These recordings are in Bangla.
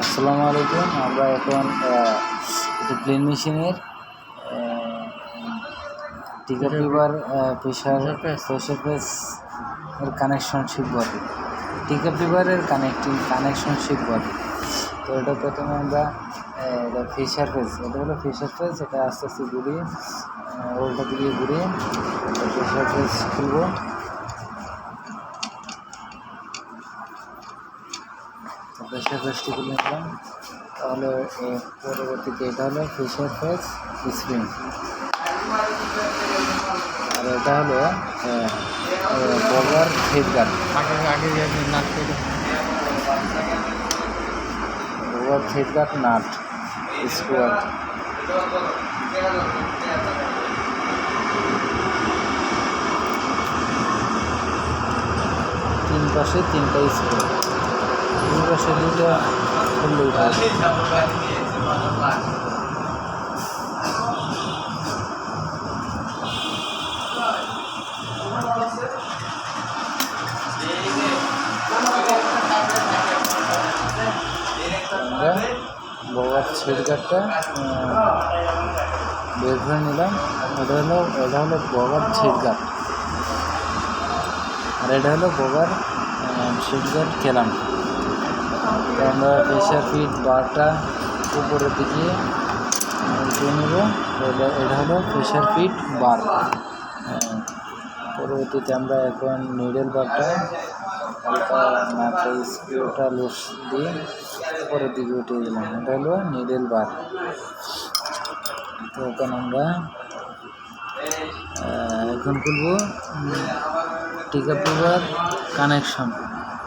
আসসালামু আলাইকুম। আমরা এখন একটি প্লেন মেশিনের টিকা পেপার প্রেশার প্রেশার প্রেস এর কানেকশন শিখব আর টিকা পেপারের কানেক্টিং কানেকশন শিখব আর তো এটা প্রথমে আমরা ফিশার প্রেস এটা হলো ফিশার প্রেস এটা আস্তে আস্তে ঘুরিয়ে উল্টা দিকে ঘুরিয়ে প্রেশার প্রেস খুলবো। প্রেশার খুলে নিলাম তাহলে পরবর্তীতে এটা হলো প্রেশার ফেস স্প্রিং আর এটা হলো বগার হেডগার্ড আগে আগে নাচ করে বগার হেডগার্ড নাট স্কোয়ার। তিন পাশে তিনটা স্ক্রু তিন পাশে হবে আমরা বগার বের করে নিলাম। এটা হলো এটা হলো বগার ছেড়গাট আর এটা হলো বগার ছেড়গাট খেলাম। তো আমরা প্রেশার ফিট বারটা উপরের দিকে উঠিয়ে নেব। এটা এটা হলো প্রেশার ফিট বার পরবর্তীতে আমরা এখন নিডেল বারটা হালকা স্ক্রুটা লুজ দিয়ে উপরের দিকে উঠিয়ে দিলাম। এটা হলো নিডেল বার তো এখন আমরা এখন খুলবো টিকা কানেকশন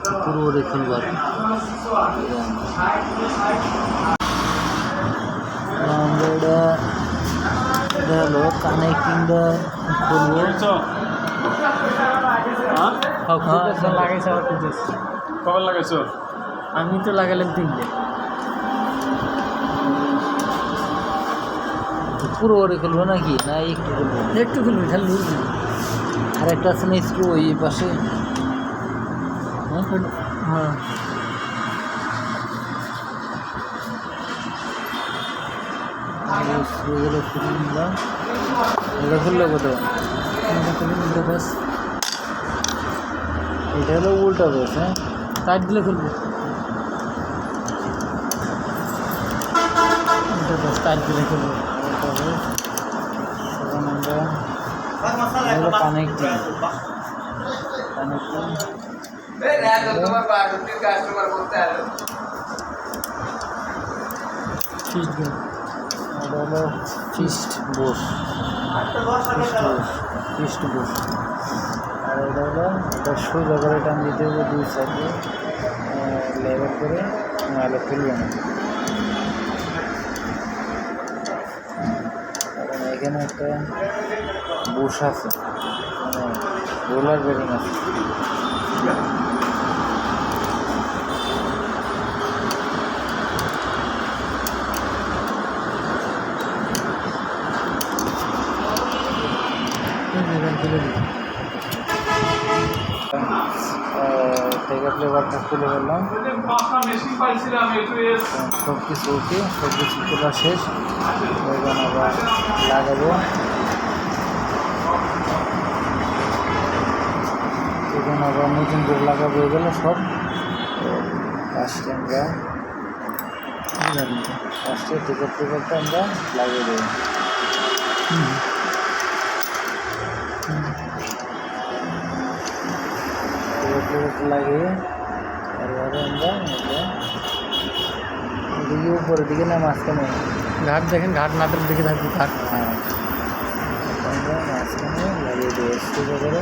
আর কি। আমরা এটা এটা হলো কানেক্টিংটা খুলবো হ্যাঁ? লাগাইছে আবার খুঁজেছে কবে লাগাইছো? আমি তো লাগালাম তিনটে পুরোপুরি খুলবো নাকি? না একটু খুলবো। একটু খুলবি খালি আর একটা আছে না স্ক্রু ওই পাশে। হ্যাঁ হ্যাঁ স্ক্রুগুলো খুলে নিলাম এটা খুললো কত এটা খুলে উল্টো বাস এটা হলো উল্টা হ্যাঁ ফিস্ট বোস ফিস্ট বোস ফিস্ট বোস আর এটা হলো এটা সোজা করে টান দিতে হবে দুই সাইডে। লেভেল করে নাহলে খুলবে না এখানে একটা বুশ আছে। মানে রোলার বেরিং আছে। থেকে ফ্লেভারটা খুলে ফেললাম সব কিছু ওকে সব কিছু খোলা শেষ। এখন আবার লাগাবো। এখন আবার নতুন করে লাগাবো এগুলো সব। ফার্স্টে আমরা ফার্স্টে টিকেট পেপারটা আমরা লাগিয়ে দেবো। টিকেট পেপারটা লাগিয়ে তারপরে আমরা এদিকে উপরের দিকে না মাঝখানে ঘাট দেখেন ঘাট নাটের দিকে থাকবে ঘাট হ্যাঁ আমরা মাঝখানে লাগিয়ে দিয়ে সোজা করে